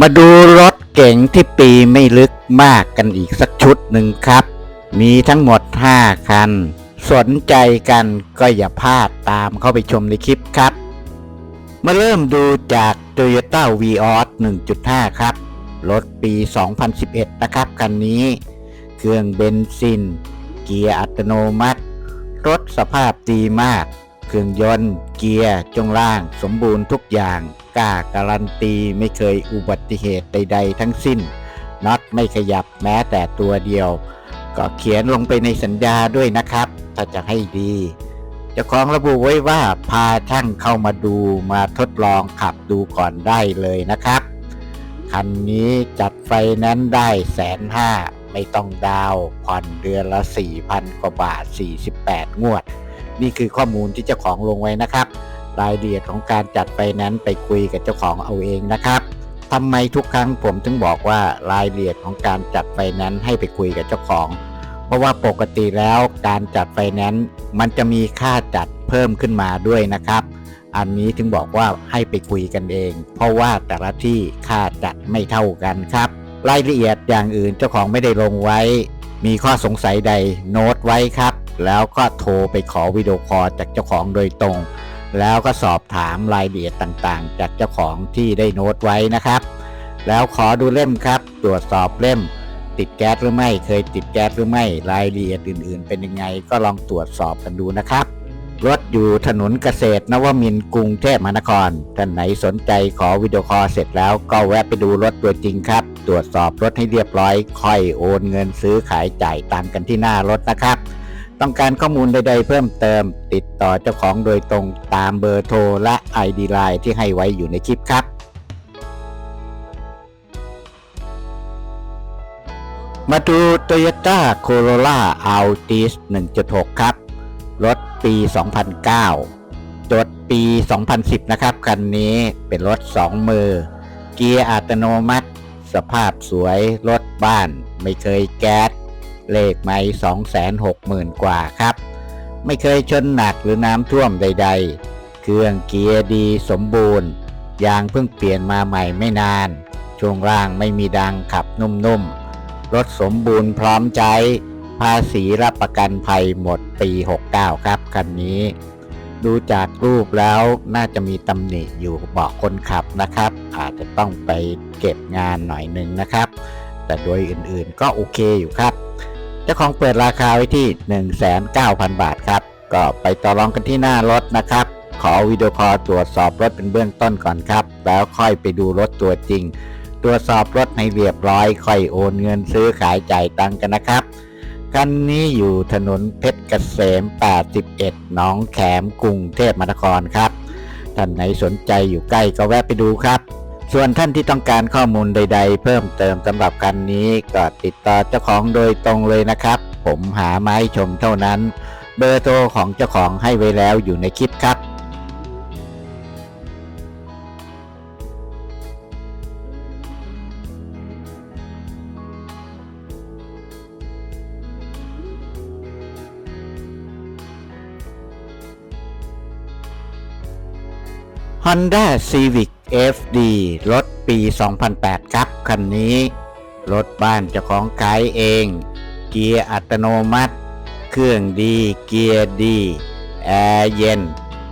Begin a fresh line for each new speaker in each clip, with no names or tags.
มาดูรถเก๋งที่ปีไม่ลึกมากกันอีกสักชุดหนึ่งครับ มีทั้งหมด 5 คัน สนใจกันก็อย่าพลาดตามเข้าไปชมในคลิปครับ มาเริ่มดูจาก Toyota Vios 1.5 ครับ รถปี 2011 นะครับคันนี้ เครื่องเบนซิน เกียร์อัตโนมัติ รถสภาพดีมาก เครื่องยนต์ เกียร์จงล่าง สมบูรณ์ทุกอย่าง กล้าการันตีไม่เคยอุบัติเหตุใด ๆ ทั้งสิ้นน็อตไม่ขยับแม้แต่ตัวเดียว ก็เขียนลงไปในสัญญาด้วยนะครับ ถ้าจะให้ดีเจ้าของระบุไว้ว่าพาช่างเข้ามาดูมาทดลองขับดูก่อนได้เลยนะครับ คันนี้จัดไฟแนนซ์ได้แสนห้าไม่ต้องดาวผ่อนเดือนละ 4,000 กว่าบาท 48 งวด นี่คือข้อมูลที่เจ้าของลงไว้นะครับ รายละเอียดของการจัดไฟแนนซ์ไปคุยกับเจ้าของเอาเองนะครับทำไมทุกครั้งผมถึงบอกว่ารายละเอียดของการจัดไฟแนนซ์ให้ไปคุยกับเจ้าของ เพราะว่าปกติแล้วการจัดไฟแนนซ์มันจะมีค่าจัดเพิ่มขึ้นมาด้วยนะครับ อันนี้ถึงบอกว่าให้ไปคุยกันเอง เพราะว่าแต่ละที่ค่าจัดไม่เท่ากันครับ รายละเอียดอย่างอื่นเจ้าของไม่ได้ลงไว้ มีข้อสงสัยใดโน้ตไว้ครับ แล้วก็โทรไปขอวิดีโอคอลจากเจ้าของโดยตรง แล้วก็สอบถามรายละเอียดต่างๆ จากเจ้าของที่ได้โน้ตไว้นะครับ แล้วขอดูเล่มครับ ตรวจสอบเล่ม ติดแก๊สหรือไม่ เคยติดแก๊สหรือไม่ รายละเอียดอื่นๆ เป็นยังไง ก็ลองตรวจสอบกันดูนะครับรถอยู่ถนนเกษตรนวมินกรุงเทพมหานคร ท่านไหนสนใจขอวิดีโอคอลเสร็จแล้วก็แวะไปดูรถตัวจริงครับ ตรวจสอบรถให้เรียบร้อย ค่อยโอนเงินซื้อขายจ่ายตังกันที่หน้ารถนะครับ ต้องการข้อมูลใดๆเพิ่มเติม ติดต่อเจ้าของโดยตรงตามเบอร์โทรและ ID Line ที่ให้ไว้อยู่ในคลิปครับมาดู Toyota Corolla Altis 1.6 ครับ รถปี 2009 จดปี 2010 นะครับ คันนี้เป็นรถ 2 มือ เกียร์อัตโนมัติ สภาพสวย รถบ้าน ไม่เคยแก๊ส เลขไม่260,000กว่าครับ ไม่เคยชนหนักหรือน้ำท่วมใด ๆ เครื่องเกียร์ดีสมบูรณ์ ยางเพิ่งเปลี่ยนมาใหม่ไม่นาน ช่วงล่างไม่มีดังขับนุ่มๆ รถสมบูรณ์พร้อมใช้ภาษีรับประกันภัยหมดปี 69 ครับคันนี้ ดูจากรูปแล้วน่าจะมีตำหนิอยู่บาะคนขับนะครับ อาจจะต้องไปเก็บงานหน่อยหนึ่งนะครับ แต่โดยอื่นๆก็โอเคอยู่ครับ เจ้าของเปิดราคาไว้ที่ 1,900 บาทครับ ก็ไปต่อรองกันที่หน้ารถนะครับ ขอวิดีโอคอลตรวจสอบรถเป็นเบื้องต้นก่อนครับ แล้วค่อยไปดูรถตัวจริง ตรวจสอบรถให้เรียบร้อย ค่อยโอนเงินซื้อขายจ่ายตังกันนะครับคันนี้อยู่ถนนเพชรเกษม 81 หนองแขมกรุงเทพมหานครครับท่านไหนสนใจอยู่ใกล้ก็แวะไปดูครับ ส่วนท่านที่ต้องการข้อมูลใด ๆ เพิ่มเติมสำหรับคันนี้ก็ติดต่อเจ้าของโดยตรงเลยนะครับ ผมหาไม้ชมเท่านั้น เบอร์โทรของเจ้าของให้ไว้แล้วอยู่ในคลิปครับ Honda Civic FD รถปี 2008 ครับ คันนี้ รถบ้านเจ้าของขายเอง เกียร์อัตโนมัติ เครื่องดี เกียร์ดี แอร์เย็น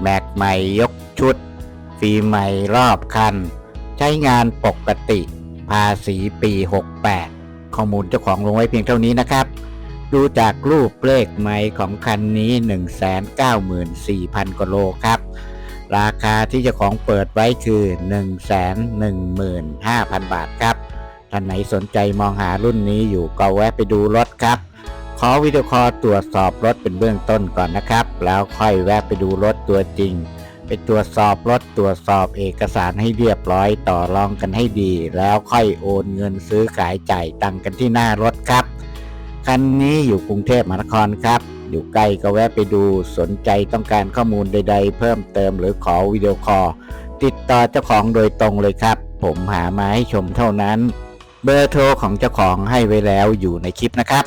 แม็กใหม่ยกชุด ฟีใหม่รอบคัน ใช้งานปกติ ภาษีปี 68 ข้อมูลเจ้าของลงไว้เพียงเท่านี้นะครับ ดูจากรูปเลขไม้ของคันนี้ 194,000กว่าโลครับ ราคาที่เจ้าของเปิดไว้คือ 115,000 บาทครับ ท่านไหนสนใจมองหารุ่นนี้อยู่ก็แวะไปดูรถครับ ขอวิดีโอคอลตรวจสอบรถเป็นเบื้องต้นก่อนนะครับ แล้วค่อยแวะไปดูรถตัวจริง ไปตรวจสอบรถตรวจสอบเอกสารให้เรียบร้อยต่อรองกันให้ดี แล้วค่อยโอนเงินซื้อขายจ่ายตังกันที่หน้ารถครับ คันนี้อยู่กรุงเทพมหานครครับ อยู่ใกล้ก็แวะไปดูสนใจต้องการข้อมูลใด ๆ เพิ่มเติมหรือขอวิดีโอคอลติดต่อเจ้าของโดยตรงเลยครับ ผมหามาให้ชมเท่านั้น เบอร์โทรของเจ้าของให้ไว้แล้วอยู่ในคลิปนะครับ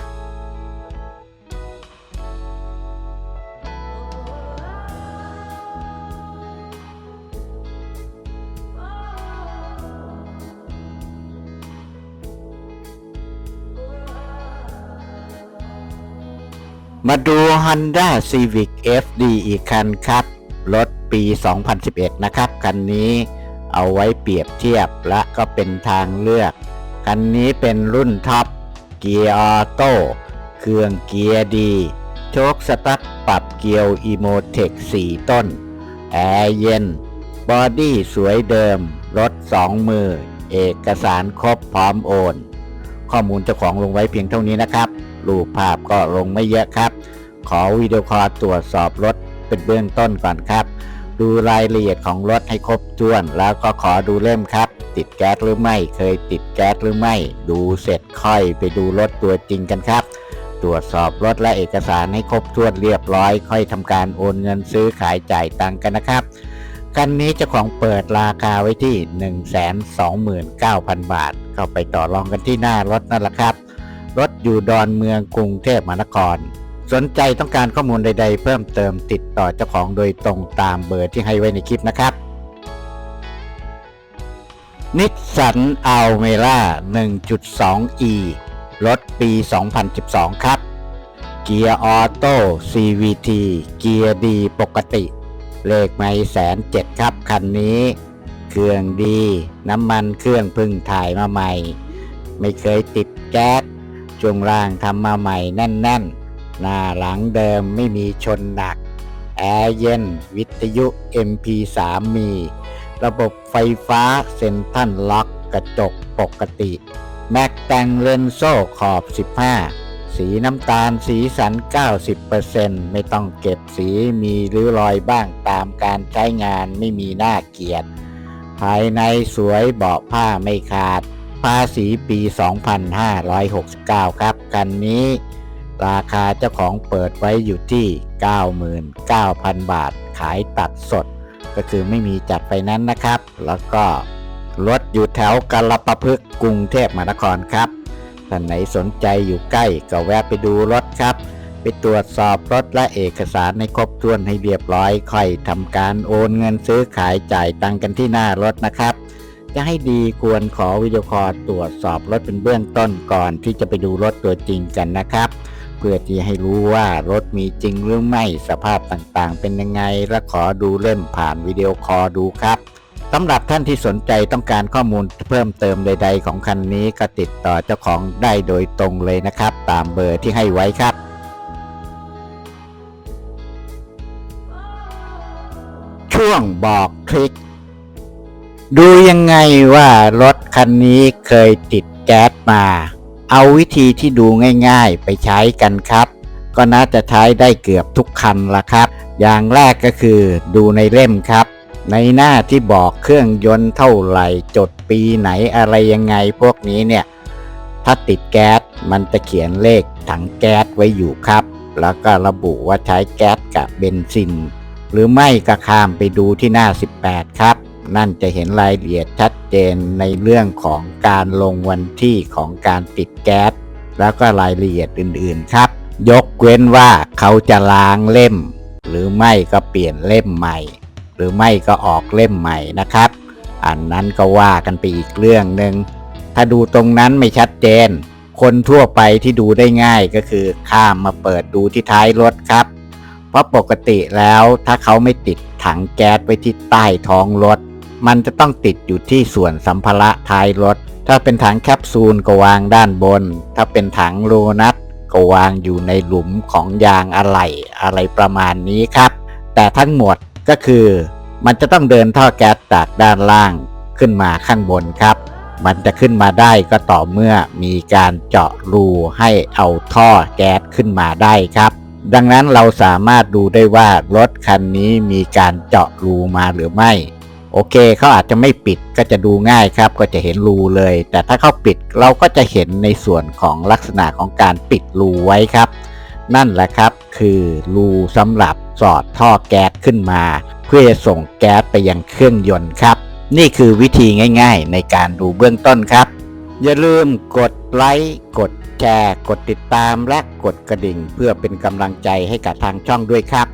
มาดู Honda Civic FD อีกคันครับ รถปี 2011 นะครับ คันนี้เอาไว้เปรียบเทียบและก็เป็นทางเลือก คันนี้เป็นรุ่นท็อป เกียร์ออโต้ เครื่องเกียร์ดี โชคสตั๊ดปรับเกียวอีโมเทค4 ต้น แอร์เย็น บอดี้สวยเดิม รถ 2 มือ เอกสารครบพร้อมโอน ข้อมูลเจ้าของลงไว้เพียงเท่านี้นะครับ รูปภาพก็ลงไม่เยอะครับ ขอวิดีโอคอลตรวจสอบรถเป็นเบื้องต้นก่อนครับ ดูรายละเอียดของรถให้ครบถ้วน แล้วก็ขอดูเล่มครับ ติดแก๊สหรือไม่เคยติดแก๊สหรือไม่ ดูเสร็จค่อยไปดูรถตัวจริงกันครับตรวจสอบรถและเอกสารให้ครบถ้วนเรียบร้อย ค่อยทำการโอนเงินซื้อขายจ่ายตังค์กันนะครับ คันนี้เจ้าของเปิดราคาไว้ที่ 129,000 บาท เข้าไปต่อรองกันที่หน้ารถนั่นแหละครับ รถอยู่ดอนเมืองกรุงเทพมหานคร สนใจต้องการข้อมูลใด ๆ เพิ่มเติมติดต่อเจ้าของโดยตรงตามเบอร์ที่ให้ไว้ในคลิปนะครับนิสสันอัลเมร่า 1.2e รถปี 2012 ครับ เกียร์ออโต้ CVT เกียร์ดีปกติ เลขไม่แสนเจ็ดครับ คันนี้ เครื่องดี น้ำมันเครื่องพึ่งถ่ายมาใหม่ ไม่เคยติดแก๊ส ช่วงล่างทำมาใหม่แน่น ๆ หน้าหลังเดิมไม่มีชนหนัก แอร์เย็น วิทยุ MP3 มี ระบบไฟฟ้าเซ็นทรัลล็อกกระจกปกติ แม็กแต่งเลนโซ่ขอบ 15 สีน้ำตาลสีสัน 90%ไม่ต้องเก็บสีมีริ้วรอยบ้างตามการใช้งานไม่มีหน้าเกลียด ภายในสวยเบาะผ้าไม่ขาด ภาษีปี 2569 ครับ คันนี้ราคาเจ้าของเปิดไว้อยู่ที่ 99,000 บาท ขายตัดสด ก็คือไม่มีจัดไปนั้นนะครับ แล้วก็รถอยู่แถวกาลปะพฤกษ์กรุงเทพมหานครครับท่านไหนสนใจอยู่ใกล้ก็แวะไปดูรถครับ ไปตรวจสอบรถและเอกสารในครบถ้วนให้เรียบร้อย ค่อยทำการโอนเงินซื้อขายจ่ายตังค์กันที่หน้ารถนะครับ จะให้ดีควรขอวิดีโอคอลตรวจสอบรถเป็นเบื้องต้นก่อนที่จะไปดูรถตัวจริงกันนะครับ เพื่อที่ให้รู้ว่ารถมีจริงหรือไม่สภาพต่างๆ เป็นยังไงและขอดูเล่มผ่านวิดีโอคอลดูครับสำหรับท่านที่สนใจต้องการข้อมูลเพิ่มเติมใด ๆ ของคันนี้ก็ติดต่อเจ้าของได้โดยตรงเลยนะครับ ตามเบอร์ที่ให้ไว้ครับช่วงบอกทริค ดูยังไงว่ารถคันนี้เคยติดแก๊สมา เอาวิธีที่ดูง่ายๆไปใช้กันครับ ก็น่าจะใช้ได้เกือบทุกคันละครับ อย่างแรกก็คือดูในเล่มครับ ในหน้าที่บอกเครื่องยนต์เท่าไหร่ จดปีไหนอะไรยังไงพวกนี้เนี่ย ถ้าติดแก๊สมันจะเขียนเลขถังแก๊สไว้อยู่ครับ แล้วก็ระบุว่าใช้แก๊สกับเบนซิน หรือไม่ก็ข้ามไปดูที่หน้า 18 ครับ นั่นจะเห็นรายละเอียดชัดเจนในเรื่องของการลงวันที่ของการติดแก๊ส แล้วก็รายละเอียดอื่นๆครับ ยกเว้นว่าเขาจะล้างเล่ม หรือไม่ก็เปลี่ยนเล่มใหม่ หรือไม่ก็ออกเล่มใหม่นะครับ อันนั้นก็ว่ากันไปอีกเรื่องหนึ่งถ้าดูตรงนั้นไม่ชัดเจน คนทั่วไปที่ดูได้ง่ายก็คือข้ามมาเปิดดูที่ท้ายรถครับ เพราะปกติแล้วถ้าเขาไม่ติดถังแก๊สไว้ที่ใต้ท้องรถ มันจะต้องติดอยู่ที่ส่วนสัมภาระท้ายรถ ถ้าเป็นถังแคปซูลก็วางด้านบน ถ้าเป็นถังโลนัทก็วางอยู่ในหลุมของยางอะไหล่อะไรประมาณนี้ครับ แต่ทั้งหมดก็คือ มันจะต้องเดินท่อแก๊สจากด้านล่างขึ้นมาข้างบนครับ มันจะขึ้นมาได้ก็ต่อเมื่อมีการเจาะรูให้เอาท่อแก๊สขึ้นมาได้ครับดังนั้นเราสามารถดูได้ว่ารถคันนี้มีการเจาะรูมาหรือไม่ โอเคเขาอาจจะไม่ปิดก็จะดูง่ายครับ ก็จะเห็นรูเลย แต่ถ้าเขาปิดเราก็จะเห็นในส่วนของลักษณะของการปิดรูไว้ครับ นั่นแหละครับคือรูสำหรับสอดท่อแก๊สขึ้นมา เพื่อจะส่งแก๊สไปยังเครื่องยนต์ครับ นี่คือวิธีง่าย ๆ ในการดูเบื้องต้นครับ อย่าลืมกดไลค์กดแชร์ กดติดตามและกดกระดิ่ง เพื่อเป็นกำลังใจให้กับทางช่องด้วยครับ